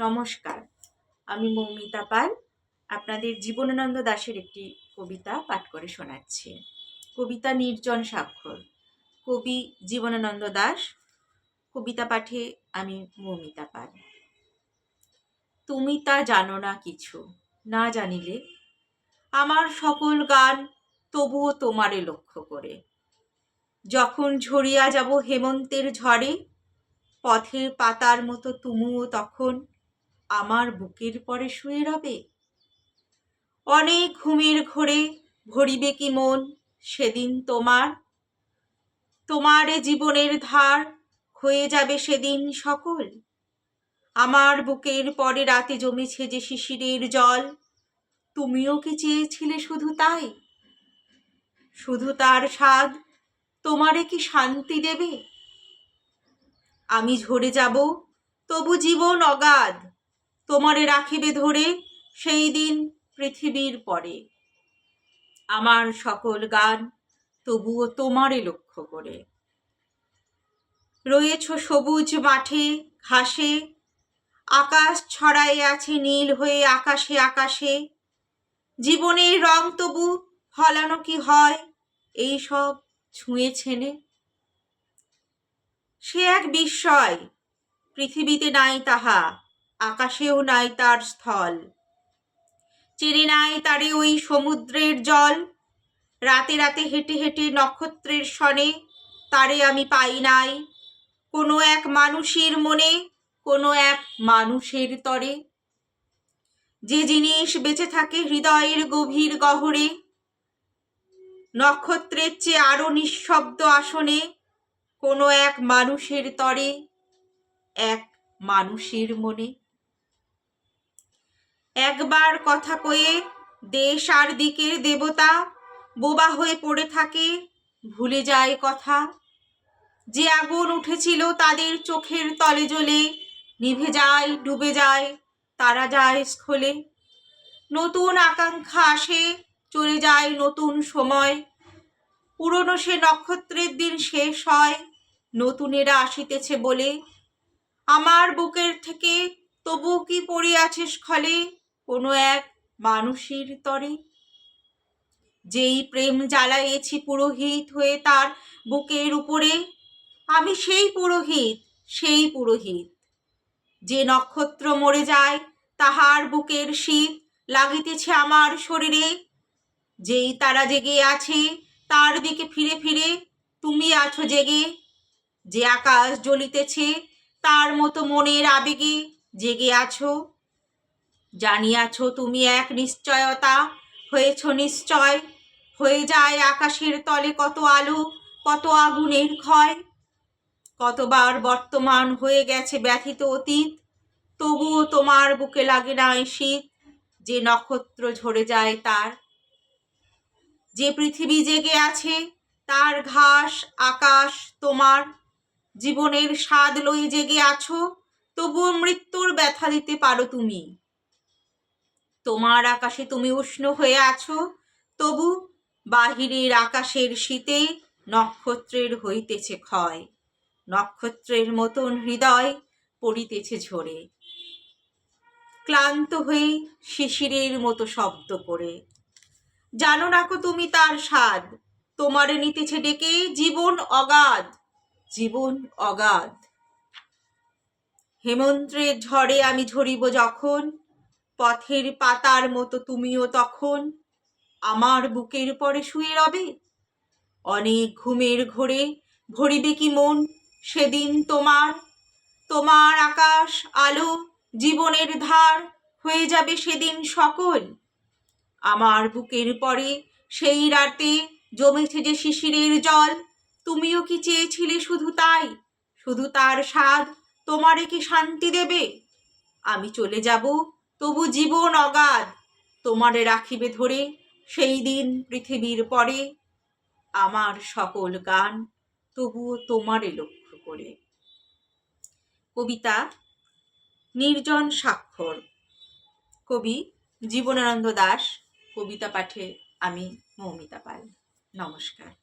নমস্কার। আমি মৌমিতা পাল, আপনাদের জীবনানন্দ দাশের একটি কবিতা পাঠ করে শোনাচ্ছি। কবিতা নির্জন স্বাক্ষর। কবি জীবনানন্দ দাস, কবিতা পাঠে আমি মৌমিতা পাল। তুমি তা জানো না কিছু, না জানিলে আমার সকল গান তবুও তোমারে লক্ষ্য করে। যখন ঝরিয়া যাব হেমন্তের ঝড়ে, পথের পাতার মতো তুমুও তখন আমার বুকের পরে শুয়ে রবে? অনেক ঘুমের ঘোরে ভরিবে কি মন সেদিন তোমার? তোমারে জীবনের ধার হয়ে যাবে সেদিন সকল? আমার বুকের পরে রাতে জমেছে যে শিশিরের জল, তুমিও কি চেয়েছিলে শুধু তাই? শুধু তার স্বাদ তোমারে কি শান্তি দেবে? আমি ঝরে যাব, তবু জীবন অগাধ। তোমারে রাখিবে ধরে সেই দিন পৃথিবীর পরে। আমার সকল গান তবুও তোমারে লক্ষ্য করে। রয়েছ সবুজ মাঠে ঘাসে, আকাশ ছড়াই আছে নীল হয়ে আকাশে আকাশে। জীবনের রং তবু ফলানো কি হয়, এই সব ছুঁয়ে ছেনে সে এক বিস্ময়, পৃথিবীতে নাই তাহা। আকাশেও নাই তার স্থল। চেনে নাই তারে ওই সমুদ্রের জল। রাতে রাতে হেঁটে হেঁটে নক্ষত্রের সনে তারে আমি পাই নাই। কোনো এক মানুষের মনে, কোনো এক মানুষের তরে। যে জিনিস বেঁচে থাকে হৃদয়ের গভীর গহরে, নক্ষত্রের চেয়ে আরও নিঃশব্দ আসনে, কোনো এক মানুষের তরে, এক মানুষের মনে। একবার কথা কয়ে দেশ আর দিকের দেবতা বোবা হয়ে পড়ে থাকে, ভুলে যায় কথা। যে আগুন উঠেছিল তাদের চোখের তলে জ্বলে, নিভে যায়, ডুবে যায়, তারা যায় স্খলে নতুন আকাঙ্ক্ষা আসে, চলে যায় নতুন সময়। পুরনো সে নক্ষত্রের দিন শেষ হয়, নতুনেরা আসিতেছে বলে। আমার বুকের থেকে তবু কি পড়ে আছে স্খলে কোনো এক মানুষের তরে। যেই প্রেম জ্বালাইয়েছি পুরোহিত হয়ে তার বুকের উপরে, আমি সেই পুরোহিত সেই পুরোহিত। যে নক্ষত্র মরে যায়, তাহার বুকের শীত লাগিতেছে আমার শরীরে। যেই তারা জেগে আছে, তার দিকে ফিরে ফিরে, তুমি আছো জেগে। যে আকাশ জ্বলিতেছে, তার মতো মনের আবেগে জেগে আছো। জানিয়াছ তুমি এক নিশ্চয়তা? হয়েছ নিশ্চয়। হয়ে যায় আকাশের তলে কত আলো, কত আগুনের ক্ষয়। কতবার বর্তমান হয়ে গেছে ব্যথিত অতীত, তবুও তোমার বুকে লাগে না শীত, যে নক্ষত্র ঝরে যায় তার। যে পৃথিবী জেগে আছে, তার ঘাস, আকাশ, তোমার। জীবনের স্বাদ লই জেগে আছো, তবুও মৃত্যুর ব্যথা দিতে পারো তুমি। তোমার আকাশে তুমি উষ্ণ হয়ে আছো, তবু বাহিরের আকাশের শীতে নক্ষত্রের হইতেছে ক্ষয়, নক্ষত্রের মতন হৃদয় পড়িতেছে ঝরে। ক্লান্ত হয়ে শিশিরের মতো শব্দ করে, জানো না কো তুমি তার স্বাদ, তোমারে নিতেছে ডেকে জীবন অগাধ জীবন অগাধ। হেমন্ত্রের ঝড়ে আমি ঝরিব যখন পথের পাতার মতো তুমিও তখন আমার বুকের পরে শুয়ে রবে। অনেক ঘুমের ঘোরে ভরিবে কি মন সেদিন তোমার। তোমার আকাশ, আলো, জীবনের ধার হয়ে যাবে সেদিন সকল। আমার বুকের পরে সেই রাতে জমেছে যে শিশিরের জল। তুমিও কি চেয়েছিলে শুধু তাই? শুধু তার স্বাদ তোমারে কি শান্তি দেবে? আমি চলে যাব তবু জীবন অগাধ তোমারে রাখিবে ধরে সেই দিন পৃথিবীর পরে। আমার সকল গান তবুও তোমারে লক্ষ্য করে। কবিতা, নির্জন স্বাক্ষর। কবি জীবনানন্দ দাস কবিতা পাঠে আমি মৌমিতা পাল। নমস্কার।